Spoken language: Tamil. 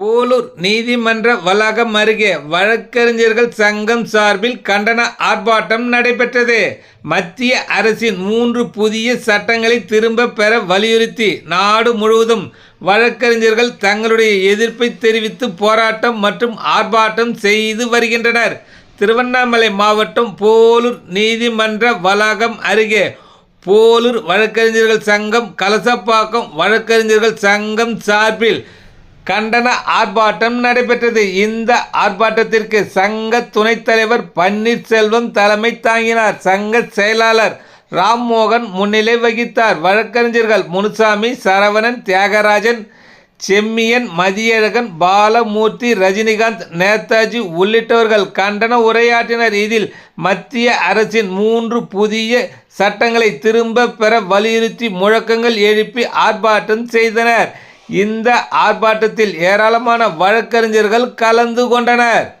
போலூர் நீதிமன்ற வளாகம் அருகே வழக்கறிஞர்கள் சங்கம் சார்பில் கண்டன ஆர்ப்பாட்டம் நடைபெற்றது. மத்திய அரசின் மூன்று புதிய சட்டங்களை திரும்ப பெற வலியுறுத்தி நாடு முழுவதும் வழக்கறிஞர்கள் தங்களுடைய எதிர்ப்பை தெரிவித்து போராட்டம் மற்றும் ஆர்ப்பாட்டம் செய்து வருகின்றனர். திருவண்ணாமலை மாவட்டம் போலூர் நீதிமன்ற வளாகம் அருகே போலூர் வழக்கறிஞர்கள் சங்கம் கலசப்பாக்கம் வழக்கறிஞர்கள் சங்கம் சார்பில் கண்டன ஆர்ப்பாட்டம் நடைபெற்றது. இந்த ஆர்ப்பாட்டத்திற்கு சங்க துணைத் தலைவர் பன்னீர்செல்வம் தலைமை தாங்கினார். சங்க செயலாளர் ராம்மோகன் முன்னிலை வகித்தார். வழக்கறிஞர்கள் முனுசாமி சரவணன் தியாகராஜன் செம்மியன் மதியழகன் பாலமூர்த்தி ரஜினிகாந்த் நேதாஜி உள்ளிட்டவர்கள் கண்டன உரையாற்றினர். இதில் மத்திய அரசின் மூன்று புதிய சட்டங்களை திரும்ப பெற வலியுறுத்தி முழக்கங்கள் எழுப்பி ஆர்ப்பாட்டம் செய்தனர். இந்த ஆர்ப்பாட்டத்தில் ஏராளமான வழக்கறிஞர்கள் கலந்து கொண்டனர்.